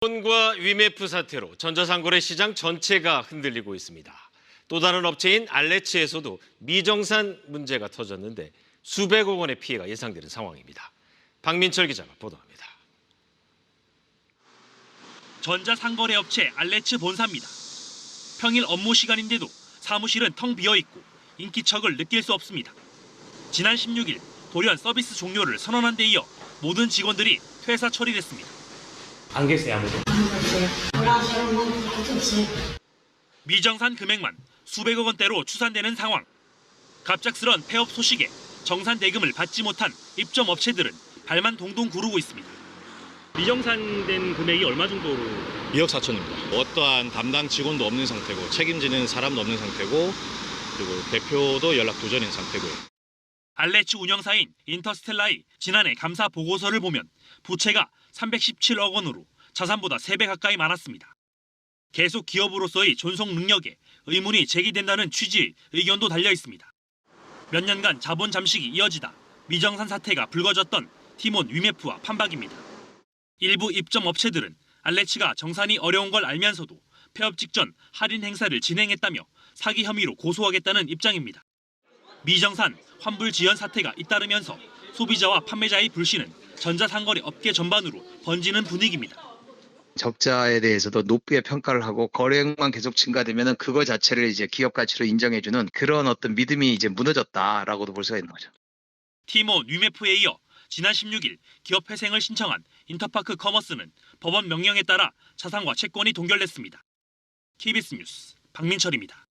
폰과 위메프 사태로 전자상거래 시장 전체가 흔들리고 있습니다. 또 다른 업체인 알레츠에서도 미정산 문제가 터졌는데 수백억 원의 피해가 예상되는 상황입니다. 박민철 기자가 보도합니다. 전자상거래 업체 알레츠 본사입니다. 평일 업무 시간인데도 사무실은 텅 비어 있고 인기척을 느낄 수 없습니다. 지난 16일 돌연 서비스 종료를 선언한 데 이어 모든 직원들이 퇴사 처리됐습니다. 안 계세요 아무도? 미정산 금액만 수백억 원대로 추산되는 상황. 갑작스런 폐업 소식에 정산 대금을 받지 못한 입점 업체들은 발만 동동 구르고 있습니다. 미정산된 금액이 얼마 정도로 2억 4천입니다. 어떠한 담당 직원도 없는 상태고 책임지는 사람도 없는 상태고 그리고 대표도 연락 두절인 상태고요. 알레츠 운영사인 인터스텔라의 지난해 감사 보고서를 보면 부채가 317억 원으로 자산보다 3배 가까이 많았습니다. 계속 기업으로서의 존속 능력에 의문이 제기된다는 취지의 의견도 달려 있습니다. 몇 년간 자본 잠식이 이어지다 미정산 사태가 불거졌던 티몬 위메프와 판박입니다. 일부 입점 업체들은 알레츠가 정산이 어려운 걸 알면서도 폐업 직전 할인 행사를 진행했다며 사기 혐의로 고소하겠다는 입장입니다. 미정산 환불 지연 사태가 잇따르면서 소비자와 판매자의 불신은 전자상거래 업계 전반으로 번지는 분위기입니다. 적자에 대해서도 높게 평가를 하고 거래액만 계속 증가되면은 그거 자체를 이제 기업 가치로 인정해주는 그런 어떤 믿음이 이제 무너졌다라고도 볼 수가 있는 거죠. 티몬 위메프에 이어 지난 16일 기업 회생을 신청한 인터파크 커머스는 법원 명령에 따라 자산과 채권이 동결됐습니다. KBS 뉴스 박민철입니다.